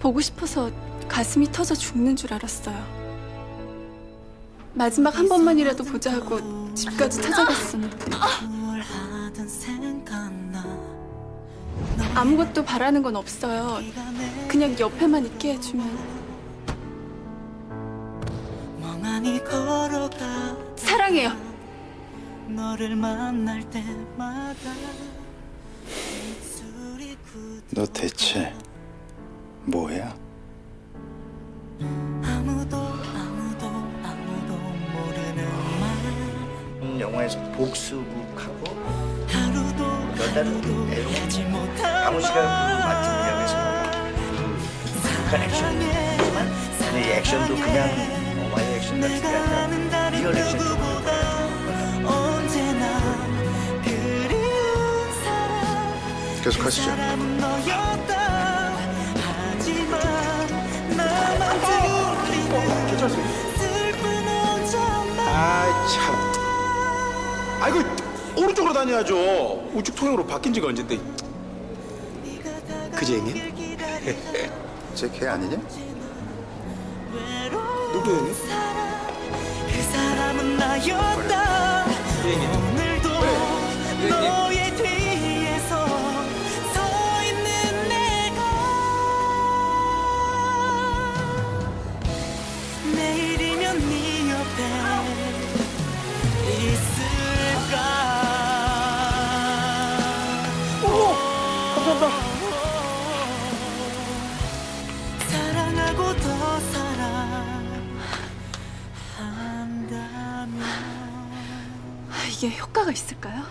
보고 싶어서 가슴이 터져 죽는 줄 알았어요. 마지막 한 번만이라도 보자 하고 집까지 찾아갔었는데 아무것도 바라는 건 없어요. 그냥 옆에만 있게 해주면 사랑해요. 너를 만날 때마다 입술이 굳어 너 대체 뭐야? 아무도 아무도 아무도 모르는 말. 영화에서 복수국하고 하지 못한 아무 시간 같은 역에서 북한 액션이지만 이 액션도 그냥 와이 액션 같은 게 아니라 리얼 사람. 계속 그 하시죠. 들리는 슬픈 혼잣말 아이 참. 아이고 오른쪽으로 다녀야죠. 우측 통행으로 바뀐 지가 언젠데. 그제 형님? 쟤 걔 아니냐? 누구 형님? 그 사람은 나였다 오늘도 너의 이게 효과가 있을까요?